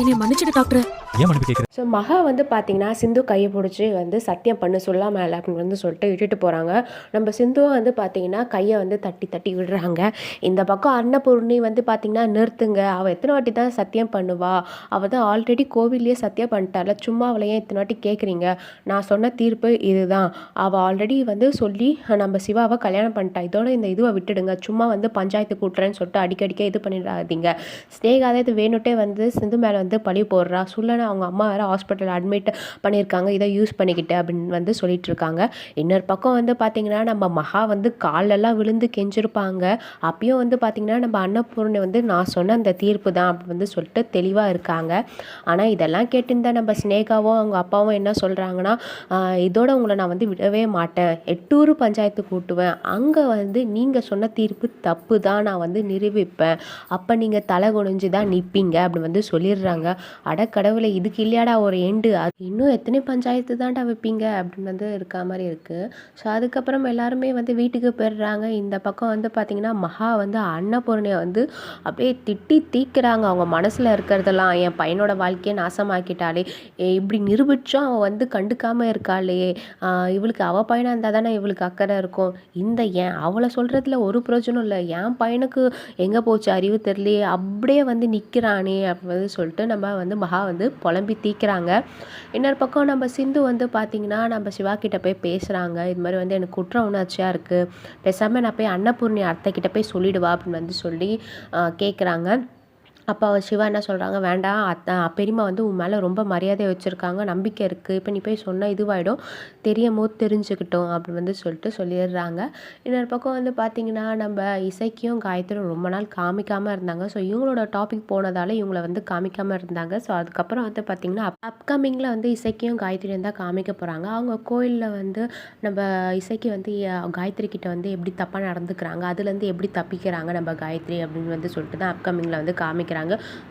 என்னை மன்னிச்சிடு டாக்டர். ஏன் மன்னிப்பு கேட்குற? ஸோ மகா வந்து பார்த்தீங்கன்னா சிந்து கையை பிடிச்சி வந்து சத்தியம் பண்ணு சொல்லாம இல்லை அப்படின்னு வந்து சொல்லிட்டு விட்டுட்டு போகிறாங்க நம்ம சிந்துவும் வந்து பார்த்தீங்கன்னா கையை வந்து தட்டி தட்டி விடுறாங்க. இந்த பக்கம் அன்னபூர்ணி வந்து பார்த்தீங்கன்னா நிறுத்துங்க. அவள் எத்தனை வாட்டி தான் சத்தியம் பண்ணுவா? அவள் தான் ஆல்ரெடி கோவில்லையே சத்தியம் பண்ணிட்டால சும்மா அவளை ஏன் இத்தனை வாட்டி கேட்குறீங்க நான் சொன்ன தீர்ப்பு இதுதான். அவள் ஆல்ரெடி வந்து சொல்லி நம்ம சிவாவை கல்யாணம் பண்ணிட்டா. இதோட இந்த இதுவை விட்டுடுங்க. சும்மா வந்து பஞ்சாயத்து கூட்டுறேன்னு சொல்லிட்டு அடிக்கடிக்க இது பண்ணிடாதீங்க. ஸ்னேகா தான் இது வேணுட்டே வந்து சிந்து மேலே வந்து பழி போடுறா. சுல்லனை அவங்க அம்மா வேறு ஹாஸ்பிட்டல் அட்மிட் பண்ணியிருக்காங்க இதை யூஸ் பண்ணிக்கிட்டு அப்படின்னு வந்து சொல்லிட்டு இருக்காங்க இன்னொரு பக்கம் வந்து பார்த்திங்கன்னா நம்ம மகா வந்து காலெல்லாம் விழுந்து கெஞ்சிருப்பாங்க. அப்பயும் வந்து பார்த்திங்கன்னா நம்ம அன்னபூர்ணி வந்து நான் சொன்ன அந்த தீர்ப்பு தான் அப்படி வந்து சொல்லிட்டு தெளிவாக இருக்காங்க. ஆனால் இதெல்லாம் கேட்டிருந்தா நம்ம ஸ்னேகாவும் அவங்க அப்பாவும் என்ன சொல்கிறாங்கன்னா இதோட உங்களை நான் வந்து விடவே மாட்டேன். எட்டூர் பஞ்சாயத்து கூட்டுவேன். அங்கே வந்து நீங்கள் சொன்ன தீர்ப்பு தப்பு தான். நான் வந்து நிரூபிப்பேன். அப்போ நீங்கள் தலை குனிஞ்சு தான் நிற்பீங்க அப்படி வந்து சொல்லிடுறாங்க. அட கடவுளை இதுக்கு இல்லையாடா ஒரு எண்டு அது இன்னும் எத்தனை பஞ்சாயத்து தான்டா வைப்பீங்க? அப்படின்னு வந்து இருக்க மாதிரி இருக்குது ஸோ அதுக்கப்புறம் எல்லாருமே வந்து வீட்டுக்கு போயிடுறாங்க. இந்த பக்கம் வந்து பார்த்திங்கன்னா மகா வந்து அன்னபூர்ணியை வந்து அப்படியே திட்டி தீக்கிறாங்க. அவங்க மனசில் இருக்கிறதெல்லாம் என் பையனோட வாழ்க்கையை நாசமாக்கிட்டாளே ஏ, இப்படி நிரூபிச்சும் அவன் வந்து கண்டுக்காமல் இருக்காளே. இவளுக்கு அவள் பையனாக இருந்தால் தானே இவளுக்கு அக்கறை இருக்கும். இந்த ஏன் அவளை சொல்கிறதுல ஒரு பிரயோஜனம் இல்லை. என் பையனுக்கு எங்கே போச்சு அறிவு தெரியலையே அப்படியே வந்து நிற்கிறானே அப்படின்னு சொல்லிட்டு நம்ம வந்து மகா வந்து புலம்பி தீக்கிறாங்க. இன்னொரு பக்கம் நம்ம சிந்து வந்து பார்த்திங்கன்னா நம்ம சிவா கிட்ட போய் பேசுகிறாங்க இது மாதிரி வந்து எனக்கு குற்ற உணர்ச்சியாக இருக்குது பேசாமல் நான் போய் அன்னபூர்ணி அத்தை போய் சொல்லிடுவா அப்படின்னு வந்து சொல்லி கேட்குறாங்க அப்போ சிவா என்ன சொல்கிறாங்க வேண்டாம் அத்தை பெரியம்மா வந்து உன் மேலே ரொம்ப மரியாதை வச்சுருக்காங்க. நம்பிக்கை இருக்குது இப்போ நீ போய் சொன்னால் இதுவாகிடும் தெரியும் போது தெரிஞ்சுக்கிட்டோம். அப்படி வந்து சொல்லிட்டு சொல்லிடுறாங்க. இன்னொரு பக்கம் வந்து பார்த்திங்கன்னா நம்ம இசைக்கும் காயத்ரியும் ரொம்ப நாள் காமிக்காமல் இருந்தாங்க. ஸோ இவங்களோட டாபிக் போனதால் இவங்கள வந்து காமிக்காமல் இருந்தாங்க. ஸோ அதுக்கப்புறம் வந்து பார்த்திங்கன்னா அப்கமிங்கில் வந்து இசைக்கும் காயத்ரியும் தான் காமிக்க போகிறாங்க அவங்க கோயிலில் வந்து நம்ம இசைக்கு வந்து காயத்ரி கிட்ட வந்து எப்படி தப்பாக நடந்துக்கிறாங்க? அதுலேருந்து எப்படி தப்பிக்கிறாங்க நம்ம காயத்ரி அப்படின்னு வந்து சொல்லிட்டு தான் அப்கமிங்கில் வந்து காமிக்கிறாங்க.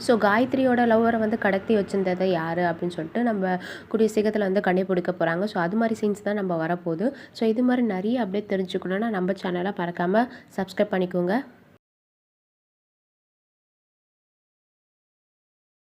ஸோ காயத்ரியோட லவ்வரை வந்து கடத்தி வச்சிருந்தது யார்? அப்படின்னு சொல்லிட்டு நம்ம கூடிய சீக்கிரத்தில் வந்து கண்டுபிடிக்க போகிறாங்க ஸோ அது மாதிரி சீன்ஸ் தான் நம்ம வரப்போகுது. ஸோ இது மாதிரி நிறைய அப்படியே தெரிஞ்சுக்கணுன்னா நம்ம சேனலை மறக்காமல் சப்ஸ்கிரைப் பண்ணிக்கோங்க.